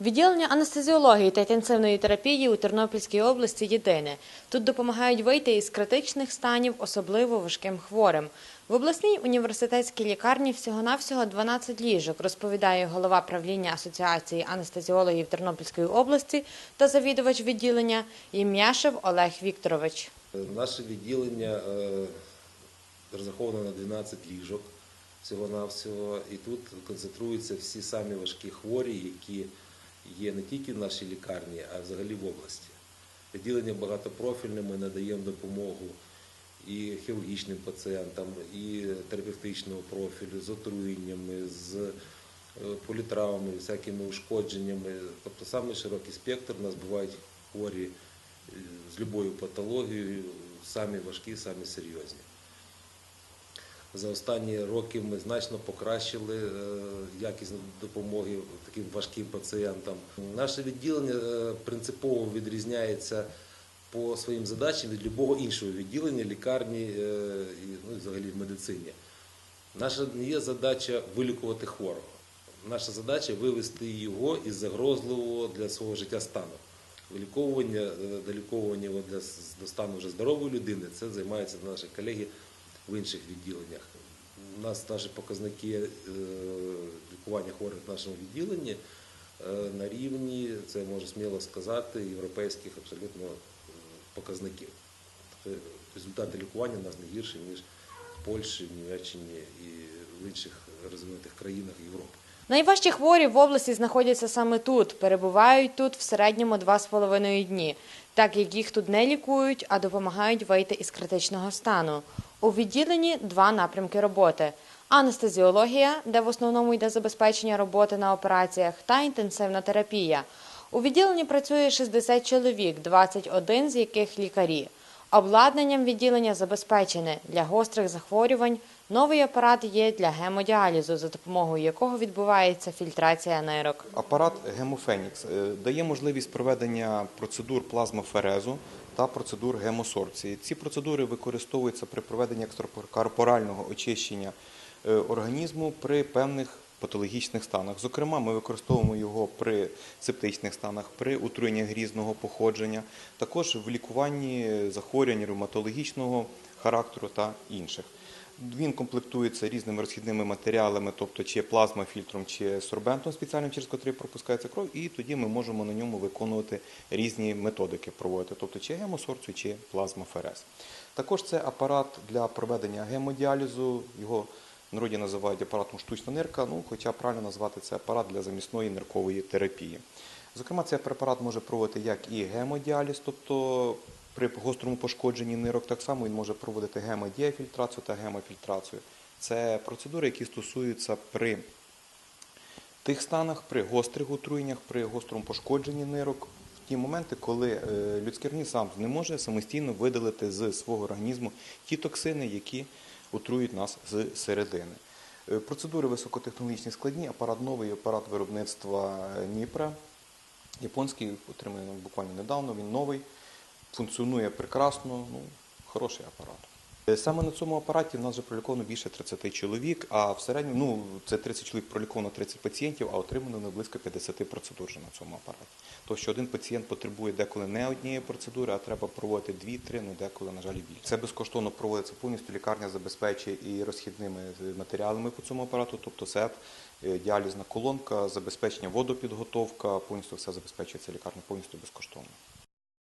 Відділення анестезіології та інтенсивної терапії у Тернопільській області єдине. Тут допомагають вийти із критичних станів особливо важким хворим. В обласній університетській лікарні всього-навсього 12 ліжок, розповідає голова правління Асоціації анестезіологів Тернопільської області та завідувач відділення Єм'яшев Олег Вікторович. Наше відділення е, розраховано на 12 ліжок всього-навсього, і тут концентруються всі самі важкі хворі, які є не тільки в нашій лікарні, а взагалі в області. Відділення багатопрофільне, ми надаємо допомогу і хірургічним пацієнтам, і терапевтичного профілю, з отруєннями, з е, політравмами, всякими ушкодженнями. Тобто саме широкий спектр. У нас бувають хворі е, з любою патологією, самі важкі, самі серйозні. За останні роки ми значно покращили е, якість допомоги таким важким пацієнтам. Наше відділення е, принципово відрізняється по своїм задачам від будь-якого іншого відділення, лікарні е, і ну, взагалі в медицині. Наша не є задача вилікувати хворого. Наша задача вивести його із загрозливого для свого життя стану. Виліковування, доліковування до стану вже здорової людини це займаються наші колеги в інших відділеннях. У нас наші показники е, лікування хворих в нашому відділенні е, на рівні, це можу сміло сказати, європейських абсолютно е, показників. Тобто результати лікування у нас не гірші, ніж в Польщі, в Німеччині і в інших розвинутих країнах Європи. Найважчі хворі в області знаходяться саме тут. Перебувають тут в середньому 2,5 дні, так як їх тут не лікують, а допомагають вийти із критичного стану. У відділенні два напрямки роботи: анестезіологія, де в основному йде забезпечення роботи на операціях, та інтенсивна терапія. У відділенні працює 60 чоловік, 21 з яких лікарі. Обладнанням відділення забезпечене для гострих захворювань. Новий апарат є для гемодіалізу, за допомогою якого відбувається фільтрація нирок. Апарат Гемофенікс е, дає можливість проведення процедур плазмоферезу та процедур гемосорбції. Ці процедури використовуються при проведенні екстракорпорального очищення е, організму при певних патологічних станах. Зокрема, ми використовуємо його при септичних станах, при отруєнні грізного походження, також в лікуванні захворювань ревматологічного характеру та інших. Він комплектується різними розхідними матеріалами, тобто чи плазмофільтром, чи сорбентом спеціальним, через котрий пропускається кров, і тоді ми можемо на ньому виконувати різні методики проводити, тобто чи гемосорцію, чи плазмоферез. Також це апарат для проведення гемодіалізу, його народі називають апаратом штучна нирка, ну, хоча правильно назвати це апарат для замісної ниркової терапії. Зокрема, цей препарат може проводити як і гемодіаліз, тобто при гострому пошкодженні нирок, так само він може проводити гемодіафільтрацію та гемофільтрацію. Це процедури, які стосуються при тих станах, при гострих отруєннях, при гострому пошкодженні нирок, в ті моменти, коли е, людський організм сам не може самостійно видалити з свого організму ті токсини, які отрують нас з середини. Е, Процедури високотехнологічні складні, апарат новий, апарат виробництва е, Ніпра, японський, отриманий буквально недавно, він новий, функціонує прекрасно, ну, хороший апарат. Е, Саме на цьому апараті в нас вже проліковано більше 30 чоловік, а в середньому ну, це 30 чоловік проліковано 30 пацієнтів, а отримано не близько 50 процедур вже на цьому апараті. Тобто, що один пацієнт потребує деколи не однієї процедури, а треба проводити дві-три, ну деколи, на жаль, більше. Це безкоштовно проводиться повністю. Лікарня забезпечує і розхідними матеріалами по цьому апарату, тобто СЕП, е, діалізна колонка, забезпечення водопідготовка, повністю все забезпечується лікарня повністю безкоштовно.